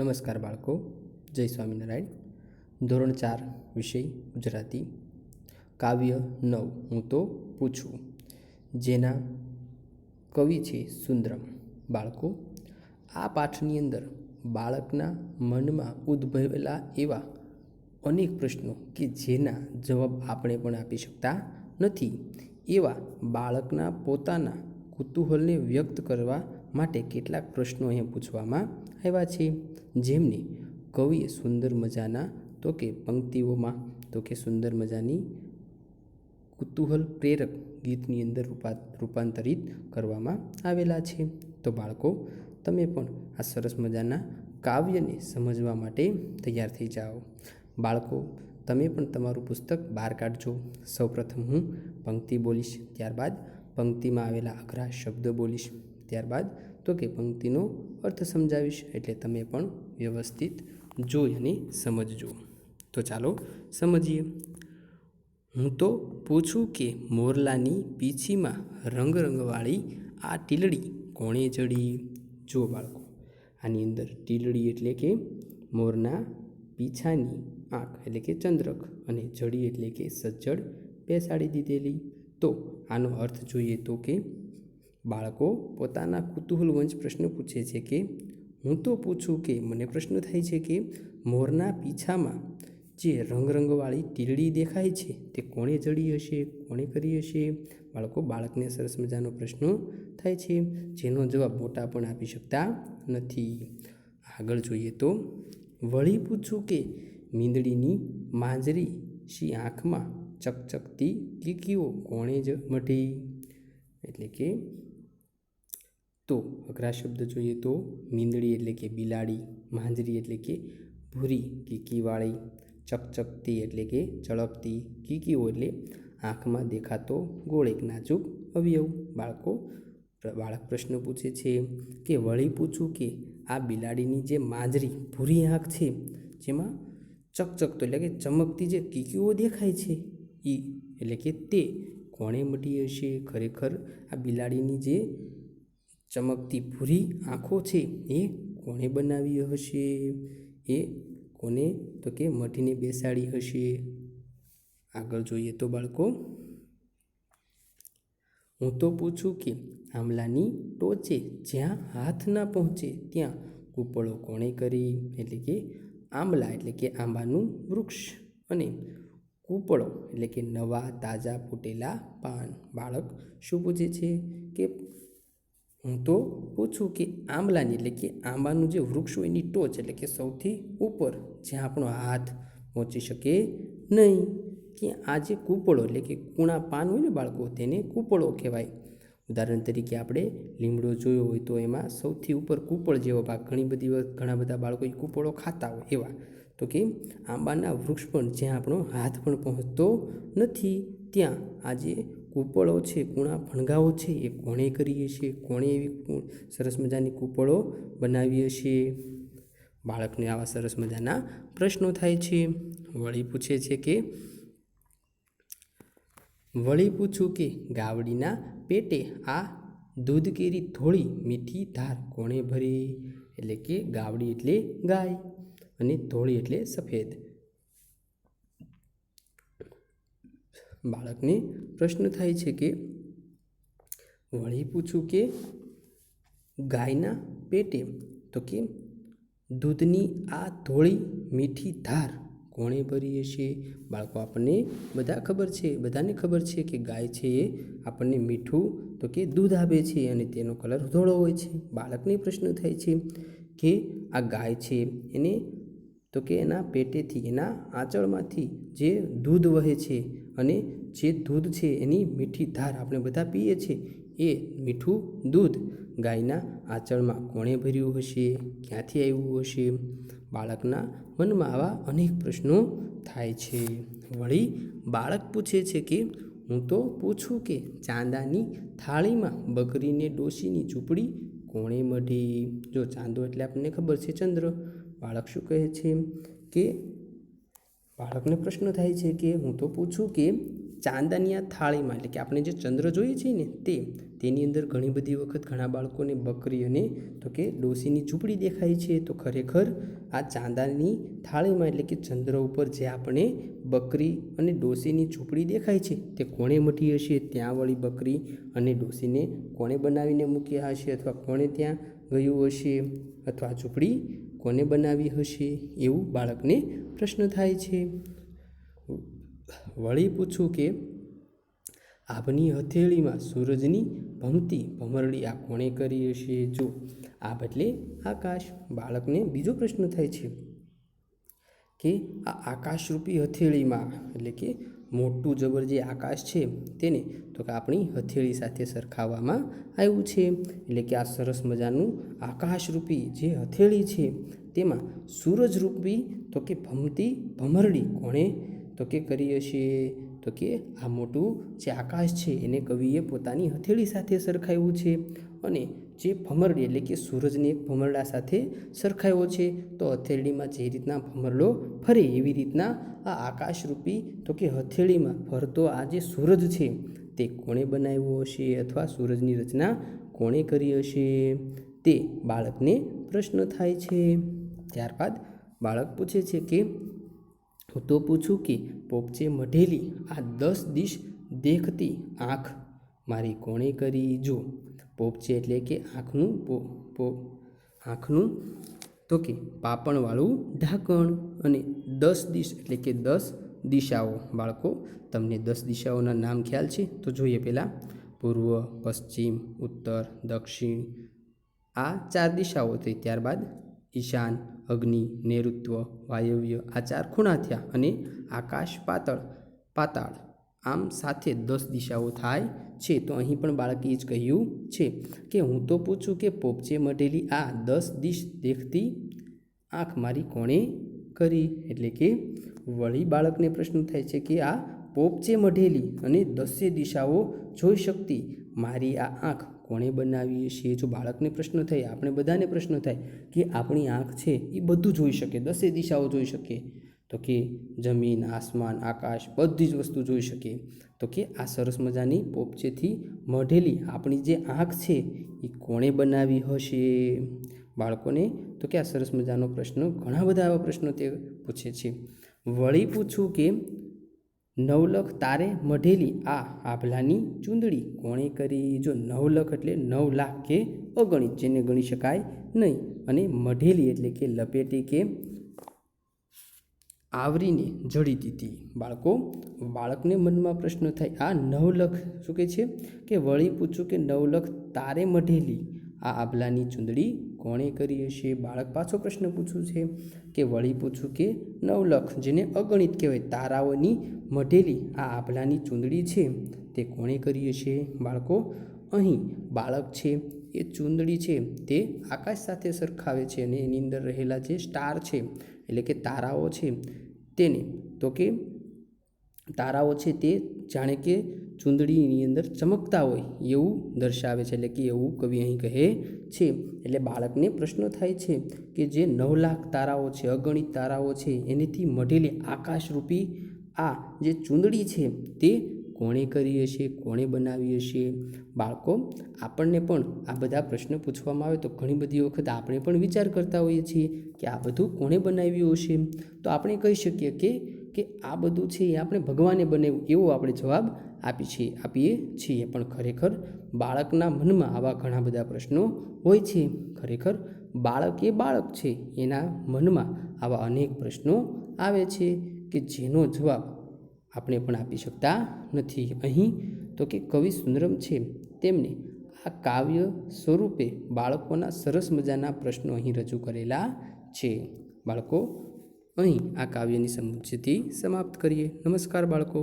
નમસ્કાર બાળકો, જય સ્વામિનારાયણ. ધોરણ ચાર, વિષય ગુજરાતી. કાવ્ય નવ, હું તો પૂછું. જેના કવિ છે સુંદરમ. બાળકો, આ પાઠની અંદર બાળકના મનમાં ઉદ્ભવેલા એવા અનેક પ્રશ્નો કે જેના જવાબ આપણે પણ આપી શકતા નથી. એવા બાળકના પોતાના કુતૂહલને વ્યક્ત કરવા માટે કેટલાક પ્રશ્નો અહીંયા પૂછવામાં આવ્યા છે. જેમને કવિએ સુંદર મજાના, તો કે પંક્તિઓમાં, તો કે સુંદર મજાની કુતૂહલ પ્રેરક ગીતની અંદર રૂપા, રૂપાંતરિત કરવામાં આવેલા છે. તો બાળકો, તમે પણ આ સરસ મજાના કાવ્યને સમજવા માટે તૈયાર થઈ જાઓ. બાળકો, તમે પણ તમારું પુસ્તક બહાર કાઢજો. સૌપ્રથમ હું પંક્તિ બોલીશ, ત્યારબાદ પંક્તિમાં આવેલા અઘરા શબ્દ બોલીશ. ત્યારબાદ તો કે પંક્તિનો અર્થ સમજાવીશ એટલે તમે પણ વ્યવસ્થિત જોઈ અને સમજજો. તો ચાલો સમજીએ. હું તો પૂછું કે મોરલાની પીછીમાં રંગ રંગવાળી આ ટીલડી કોણે જડી જો બાળકો, આની અંદર ટીલડી એટલે કે મોરના પીછાની આંખ એટલે કે ચંદ્રક અને જડી એટલે કે સજ્જડ બેસાડી દીધેલી. તો આનો અર્થ જોઈએ તો કે બાળકો પોતાના કુતૂહલવંશ પ્રશ્ન પૂછે છે કે, હું તો પૂછું કે મને પ્રશ્ન થાય છે કે, મોરના પીછામાં જે રંગરંગવાળી ટીલડી દેખાય છે તે કોણે જડી હશે, કોણે કરી હશે? બાળકો, બાળકને સરસ મજાનો પ્રશ્ન થાય છે, જેનો જવાબ મોટા પણ આપી શકતા નથી. આગળ જોઈએ તો, વળી પૂછું કે મીંદડીની માંજરી શી આંખમાં ચકચકતી કીકીઓ કોણે જ મઢી? એટલે કે તો અઘરા શબ્દ જોઈએ તો મીંદડી એટલે કે બિલાડી, માંજરી એટલે કે ભૂરી કીકીવાળી ચકચકતી એટલે કે ચળકતી કીકીઓ એટલે આંખમાં દેખાતો ગોળ એક નાજુક અવયવ. બાળકો બાળક પ્રશ્ન પૂછે છે કે વળી પૂછું કે આ બિલાડીની જે માંજરી, ભૂરી આંખ છે, જેમાં ચકચકતો એટલે કે ચમકતી જે કીકીઓ દેખાય છે એ એટલે કે તે કોણે મટી હશે? ખરેખર આ બિલાડીની જે ચમકતી ભૂરી આંખો છે એ કોણે બનાવી હશે? એ કોને? તો કે મઢીને બેસાડી હશે? આગળ જોઈએ તો બાળકો. હું તો પૂછું કે આમલાની ટોચે જ્યાં હાથ ના પહોંચે ત્યાં કૂપળો કોણે કરી? એટલે કે આંબલા, એટલે કે આંબાનું વૃક્ષ અને કૂપળો, એટલે કે નવા તાજા ફૂટેલા પાન. બાળક શું પૂછે છે? કે હું તો પૂછું કે આંબલાની એટલે કે આંબાનું જે વૃક્ષ હોય એની ટોચ એટલે કે સૌથી ઉપર જ્યાં આપણો હાથ પહોંચી શકે નહીં. કે આ જે કૂપળો એટલે કે કૂણા પાન હોય ને બાળકો તેને કૂપળો કહેવાય. ઉદાહરણ તરીકે આપણે લીમડો જોયો હોય તો એમાં સૌથી ઉપર કૂપળ જેવો ભાગ ઘણી બધી ઘણા બધા બાળકો એ કૂપળો ખાતા હોય એવા. તો કે આંબાના વૃક્ષ પણ જ્યાં આપણો હાથ પણ પહોંચતો નથી, ત્યાં આજે કૂપળો છે, કૂણા ફણગાઓ છે, એ કોણે કરીએ છીએ? કોણે એવી સરસ મજાની કૂપળો બનાવી છીએ? બાળકને આવા સરસ મજાના પ્રશ્નો થાય છે. વળી પૂછે છે કે, વળી પૂછું કે ગાવડીના પેટે આ દૂધ કેરી થોડી મીઠી ધાર કોણે ભરી? એટલે કે ગાવડી એટલે ગાય અને ધોળી એટલે સફેદ. બાળકને પ્રશ્ન થાય છે કે, વળી પૂછું કે ગાયના પેટે તો કે દૂધની આ ધોળી મીઠી ધાર કોણે ભરી હશે? બાળકો, આપણને બધા ખબર છે, બધાને ખબર છે કે ગાય છે એ આપણને મીઠું તો કે દૂધ આપે છે અને તેનો કલર ધોળો હોય છે. બાળકને પ્રશ્ન થાય છે કે, આ ગાય છે એને તો કે એના પેટેથી, એના આંચળમાંથી જે દૂધ વહે છે અને જે દૂધ છે એની મીઠી ધાર આપણે બધા પીએ છીએ, એ મીઠું દૂધ ગાયના આંચળમાં કોણે ભર્યું હશે, ક્યાંથી આવ્યું હશે? બાળકના મનમાં આવા અનેક પ્રશ્નો થાય છે. વળી બાળક પૂછે છે કે, હું તો પૂછું કે ચાંદાની થાળીમાં બકરીને ડોશીની ઝૂંપડી કોણે મઢી? જો ચાંદો એટલે આપણને ખબર છે ચંદ્ર. બાળક શું કહે છે? કે બાળકને પ્રશ્ન થાય છે કે હું તો પૂછું કે ચાંદાની આ થાળીમાં એટલે કે આપણે જે ચંદ્ર જોઈએ છીએ ને તે, તેની અંદર ઘણી બધી વખત ઘણા બાળકોને બકરી અને તો કે ડોસીની ઝૂંપડી દેખાય છે. તો ખરેખર આ ચાંદાની થાળીમાં એટલે કે ચંદ્ર ઉપર જે આપણે બકરી અને ડોસીની ઝૂંપડી દેખાય છે તે કોણે મટી હશે? ત્યાં વળી બકરી અને ડોસીને કોણે બનાવીને મૂક્યા હશે અથવા કોણે ત્યાં ગયું હશે? અથવા ઝૂંપડી કોને બનાવી હશે એવું બાળકને પ્રશ્ન થાય છે. વળી પૂછું કે આભની હથેળીમાં સૂરજની ભમતી ભમરડી આ કોણે કરી હશે? જો, આ બદલે આકાશ. બાળકને બીજો પ્રશ્ન થાય છે કે આ આકાશરૂપી હથેળીમાં, એટલે કે મોટું જબર જે આકાશ છે તેને, તો કે આપણી હથેળી સાથે સરખાવવામાં આવ્યું છે. એટલે કે આ સરસ મજાનું આકાશરૂપી જે હથેળી છે, તેમાં સૂરજરૂપી, તો કે ભમતી, ભમરડી કોણે, તો કે કરી હશે? તો કે આ મોટું જે આકાશ છે એને કવિએ પોતાની હથેળી સાથે સરખાવ્યું છે અને જે ભમરડી એટલે કે સૂરજને એક ભમરડા સાથે સરખાવ્યો છે, તો હથેળીમાં જે રીતના ભમરડો ફરે એવી રીતના આ આકાશરૂપી તો કે હથેળીમાં ફરતો આ જે સૂરજ છે તે કોણે બનાવ્યો હશે અથવા સૂરજની રચના કોણે કરી હશે? તે બાળકને પ્રશ્ન થાય છે. ત્યારબાદ બાળક પૂછે છે કે હું તો પૂછું કે પોપચે મઢેલી આ દસ દિશ દેખતી આંખ? મારી કોણે કરી? જો, પોપચે એટલે કે આંખનું પો આંખનું તો કે પાપણવાળું ઢાંકણ અને દસ દિશ એટલે કે દસ દિશાઓ. બાળકો, તમને દસ દિશાઓના નામ ખ્યાલ છે? તો જોઈએ પહેલાં. પૂર્વ, પશ્ચિમ, ઉત્તર, દક્ષિણ આ ચાર દિશાઓ થઈ ત્યારબાદ ઈશાન, અગ્નિ નૈઋત્વ વાયવ્ય આ ચાર ખૂણા થયા અને આકાશ પાતળ, પાતાળ. આમ સાથે દસ દિશાઓ થાય છે. તો અહીં પણ બાળકે જ કહ્યું છે કે હું તો પૂછું કે પોપચે મઢેલી આ દસ દિશ દેખતી આંખ મારી કોણે કરી? એટલે કે વળી બાળકને પ્રશ્ન થાય છે કે આ પોપચે મઢેલી અને દસે દિશાઓ જોઈ શકતી મારી આ આંખ કોણે બનાવી છીએ જો બાળકને પ્રશ્ન થાય, આપણે બધાને પ્રશ્ન થાય કે આપણી આંખ છે એ બધું જોઈ શકે, દસે દિશાઓ જોઈ શકે. તો કે જમીન, આસમાન, આકાશ બધી જ વસ્તુ જોઈ શકે. તો કે આ સરસ મજાની પોપચેથી મઢેલી આપણી જે આંખ છે એ કોણે બનાવી હશે? બાળકોને? તો કે આ સરસ મજાનો પ્રશ્ન ઘણા બધા એવા પ્રશ્નો તે પૂછે છે. વળી પૂછું કે નવલખ તારે મઢેલી આ આભલાની ચૂંદડી કોણે કરી? જો નવલખ એટલે નવ લાખ કે અગણિત જેને ગણી શકાય નહીં. અને મઢેલી એટલે કે લપેટી કે આવરીને જડી દીધી. બાળકો, બાળકને મનમાં પ્રશ્ન થાય, આ નવલખ શું કહે છે? કે વળી પૂછું કે નવલખ તારે મઢેલી આ આભલાની ચૂંદડી કોણે કરી હશે બાળક પાછો પ્રશ્ન પૂછું છે કે વળી પૂછું કે નવલખ, જેને અગણિત કહેવાય તારાઓની મઢેલી, આ આભલાની ચૂંદડી છે. તે કોણે કરી હશે બાળકો, અહીં બાળક છે, એ ચૂંદડી છે. તે આકાશ સાથે સરખાવે છે અને એની અંદર રહેલા જે સ્ટાર છે, એટલે કે તારાઓ છે, તેને, તો કે તારાઓ છે તે જાણે કે ચૂંદડીની અંદર ચમકતા હોય એવું દર્શાવે છે. એટલે કે એવું કવિ અહીં કહે છે. એટલે બાળકને પ્રશ્ન થાય છે કે જે નવ લાખ તારાઓ છે, અગણિત તારાઓ છે, એનેથી મઢેલી આકાશરૂપી આ જે ચૂંદડી છે તે કોણે કરી હશે, કોણે બનાવી હશે? બાળકો, આપણને પણ આ બધા પ્રશ્ન પૂછવામાં આવે તો ઘણી બધી વખત આપણે પણ વિચાર કરતા હોઈએ છીએ કે આ બધું કોણે બનાવ્યું હશે? તો આપણે કહી શકીએ કે કે આ બધું છે એ આપણે ભગવાને બનાવ્યું એવો આપણે જવાબ આપી છીએ આપીએ છીએ. પણ ખરેખર બાળકના મનમાં આવા ઘણા બધા પ્રશ્નો હોય છે. ખરેખર બાળક એ બાળક છે, એના મનમાં આવા અનેક પ્રશ્નો આવે છે કે જેનો જવાબ આપણે પણ આપી શકતા નથી. અહીં તો કે કવિ સુંદરમ છે, તેમને આ કાવ્ય સ્વરૂપે બાળકોના સરસ મજાના પ્રશ્નો અહીં રજૂ કરેલા છે. બાળકો અહીં આ કાવ્યની સમજૂતી સમાપ્ત કરીએ. નમસ્કાર બાળકો.